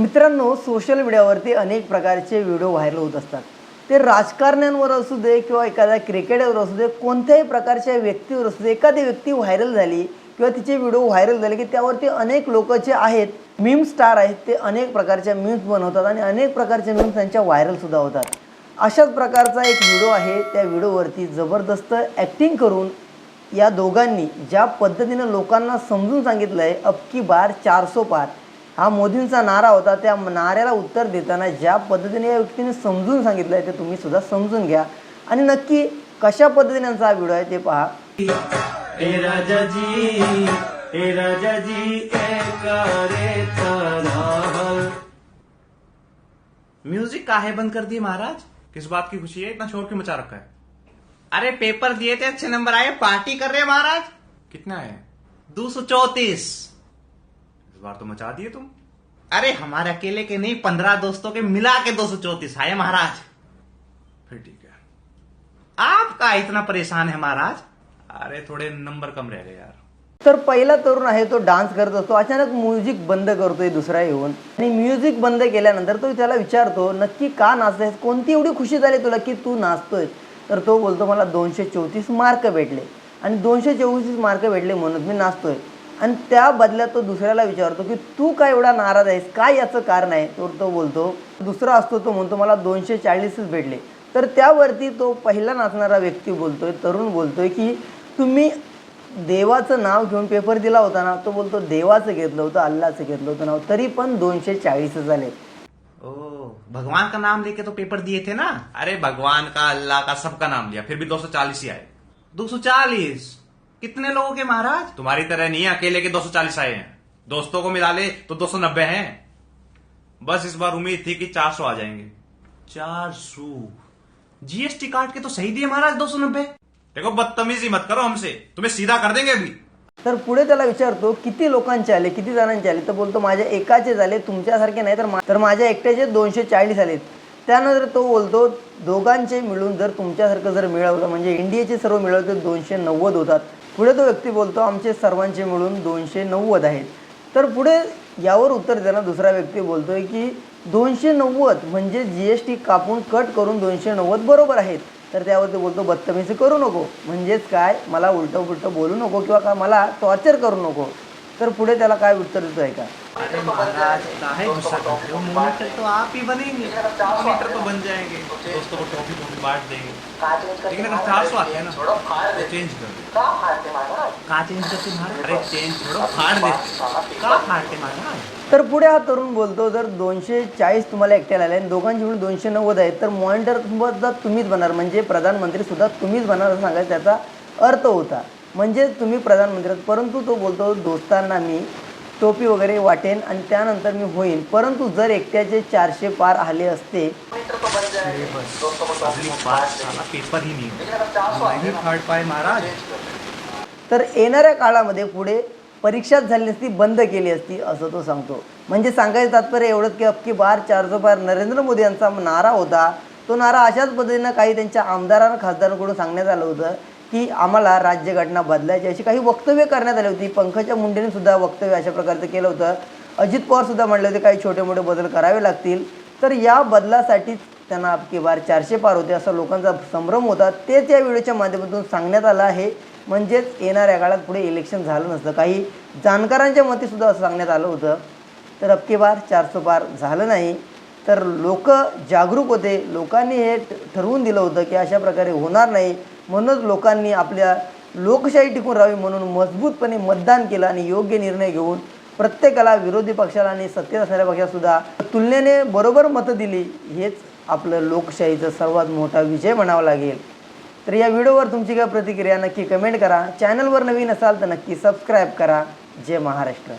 मित्रांनो सोशल मीडियावरती अनेक प्रकारचे व्हिडिओ व्हायरल होत असतात. ते राजकारण्यांवर असू दे किंवा एखाद्या क्रिकेटवर असू दे कोणत्याही प्रकारच्या व्यक्तीवर असू दे एखादी व्यक्ती व्हायरल झाली किंवा तिचे व्हिडिओ व्हायरल झाले की त्यावरती अनेक लोक जे आहेत मीम स्टार आहेत ते अनेक प्रकारच्या मीम्स बनवतात आणि अनेक प्रकारचे मीम्स त्यांच्या व्हायरलसुद्धा होतात. अशाच प्रकारचा एक व्हिडिओ आहे. त्या व्हिडिओवरती जबरदस्त ॲक्टिंग करून या दोघांनी ज्या पद्धतीनं लोकांना समजून सांगितलं आहे अबकी बार चारसो पार हा मोदींचा नारा होता त्या नाऱ्याला उत्तर देताना ज्या पद्धतीने या व्यक्तीने समजून सांगितलं आहे ते तुम्ही सुद्धा समजून घ्या. आणि नक्की कशा पद्धतीने यांचा हा व्हिडिओ आहे ते पहा. ए राजाजी ए राजाजी म्यूजिक काहे बंद कर दिए महाराज? किस बात की खुशी है? इतना शोर क्यों मचा रखा है? अरे पेपर दिए थे अच्छे नंबर आए पार्टी कर रहे हैं महाराज। कितना है? दो सौ चौतीस। इस बार तो मचा दिए तुम। अरे हमारे अकेले के नहीं पंद्रह दोस्तों के मिला के दो सौ चौतीस। आए महाराज। फिर ठीक है। आपका इतना परेशान है महाराज। अरे थोड़े नंबर कम रह गए यार। तर पहिला तरुण आहे तो डान्स करत असतो. अचानक म्युझिक बंद करतोय दुसरा येऊन. आणि म्युझिक बंद केल्यानंतर तो त्याला विचारतो नक्की का नाचतेस कोणती एवढी खुशी झाली तुला की तू नाचतोय तर तो बोलतो मला दोनशे चौतीस मार्क भेटले. आणि दोनशे चौतीस मार्क भेटले म्हणून मी नाचतोय. आणि त्या बदल्यात तो दुसऱ्याला विचारतो की तू काय एवढा नाराज आहेस? काय याचं कारण आहे? तर तो बोलतो दुसरा असतो तो म्हणतो मला दोनशे चाळीसच भेटले. तर त्यावरती तो पहिला नाचणारा व्यक्ती बोलतोय तरुण बोलतोय की तुम्ही देवाचं नाव घेऊन पेपर दिला होता ना? तो बोलतो देवाचं घेतलं होतं अल्लाचं घेतलं होतं नाव तरी पण दोनशे चाळीस झाले. ओ भगवान का नाम लेके तो पेपर दिए थे ना? अरे भगवान का अल्लाह का सबका नाम लिया फिर भी 240 ही आए। 240 कितने लोगों के महाराज? तुम्हारी तरह नहीं है अकेले के 240 आए हैं। दोस्तों को मिला ले तो 290 हैं। बस इस बार उम्मीद थी कि 400 आ जाएंगे। 400 जीएसटी काट के तो सही दिए महाराज 290 देखो बदतमीजी मत करो हमसे। तुम्हें सीधा कर देंगे अभी। तर पुढे त्याला विचारतो किती लोकांचे आले किती जणांचे आले? तर बोलतो माझ्या एकाचे झाले तुमच्यासारखे नाही तर मा- तर माझ्या एकट्याचे दोनशे चाळीस आलेत. त्यानंतर तो बोलतो दोघांचे मिळून जर तुमच्यासारखं जर मिळवलं म्हणजे इंडियाचे सर्व मिळवलं तर दोनशे नव्वद होतात. पुढे तो व्यक्ती बोलतो आमचे सर्वांचे मिळून दोनशे नव्वद आहेत. तर पुढे यावर उत्तर देताना दुसरा व्यक्ती बोलतो आहे की दोनशे नव्वद म्हणजे जी एस टी कापून कट करून दोनशे नव्वद बरोबर आहेत. तर त्यावरती बोलतो बदतमीजी करू नको. म्हणजेच काय? मला उलटं पुलटं बोलू नको किंवा का मला टॉर्चर करू नको. तर पुढे त्याला काय उत्तर देतो आहे का? अरे महाराज काहे गुस्सा करते हो? मॉनिटर तो आप ही बनेंगे। मॉनिटर तो बन जाएंगे। दोस्तों को टॉफी टॉफी बांट देंगे। लेकिन अगर चार सौ आते हैं ना। तो चेंज कर दो। का चेंज करते महाराज? अरे चेंज छोड़ो फाड़ देते का फाड़ते महाराज? तर पुढे हा तरुण बोलतो जर दोनशे चाळीस तुम्हाला एकट्याला आले आणि दोघांची मिळून दोनशे नव्वद आहेत तर मॉनिटर सुद्धा तुम्हीच बनणार. म्हणजे प्रधानमंत्री सुद्धा तुम्हीच बनणार असं सांगायचा त्याचा अर्थ होता. म्हणजे तुम्ही प्रधानमंत्री. परंतु तो बोलतो दोस्तांना मी टोपी वगैरे वाटेन आणि त्यानंतर मी होईन परंतु जर एकट्याचे चारशे पार आले असते तर येणाऱ्या काळामध्ये पुढे परीक्षाच झाली असती बंद केली असती असं तो सांगतो. म्हणजे सांगायचं तात्पर्य एवढंच की अबकी बार चारशे पार नरेंद्र मोदी यांचा नारा होता तो नारा अशाच पद्धतीनं काही त्यांच्या आमदारांना खासदारांकडून सांगण्यात आलं होतं की आम्हाला राज्यघटना बदलायची अशी काही वक्तव्य करण्यात आली होती. पंकजा मुंडेने सुद्धा वक्तव्य अशा प्रकारचं केलं होतं. अजित पवार सुद्धा म्हणले होते काही छोटे मोठे बदल करावे लागतील. तर या बदलासाठीच त्यांना आपकी बार चारशे पार होते असा लोकांचा संभ्रम होता. तेच या व्हिडिओच्या माध्यमातून सांगण्यात आलं आहे. म्हणजेच येणाऱ्या काळात पुढे इलेक्शन झालं नसतं. काही जाणकारांच्या मते सुद्धा असं सांगण्यात आलं होतं. तर अबकी बार चारसो पार झालं नाही. तर लोक जागरूक होते. लोकांनी हे ठरवून दिलं होतं की अशा प्रकारे होणार नाही. म्हणूनच लोकांनी आपल्या लोकशाही टिकून राहावी म्हणून मजबूतपणे मतदान केलं आणि योग्य निर्णय घेऊन प्रत्येकाला विरोधी पक्षाला आणि सत्तेत असणाऱ्या पक्षासुद्धा तुलनेने बरोबर मतं दिली हेच आपलं लोकशाहीचं सर्वात मोठा विजय म्हणावा लागेल. तर या व्हिडिओवर तुमची काय प्रतिक्रिया नक्की कमेंट करा. चॅनलवर नवीन असाल तर नक्की सबस्क्राईब करा. जय महाराष्ट्र.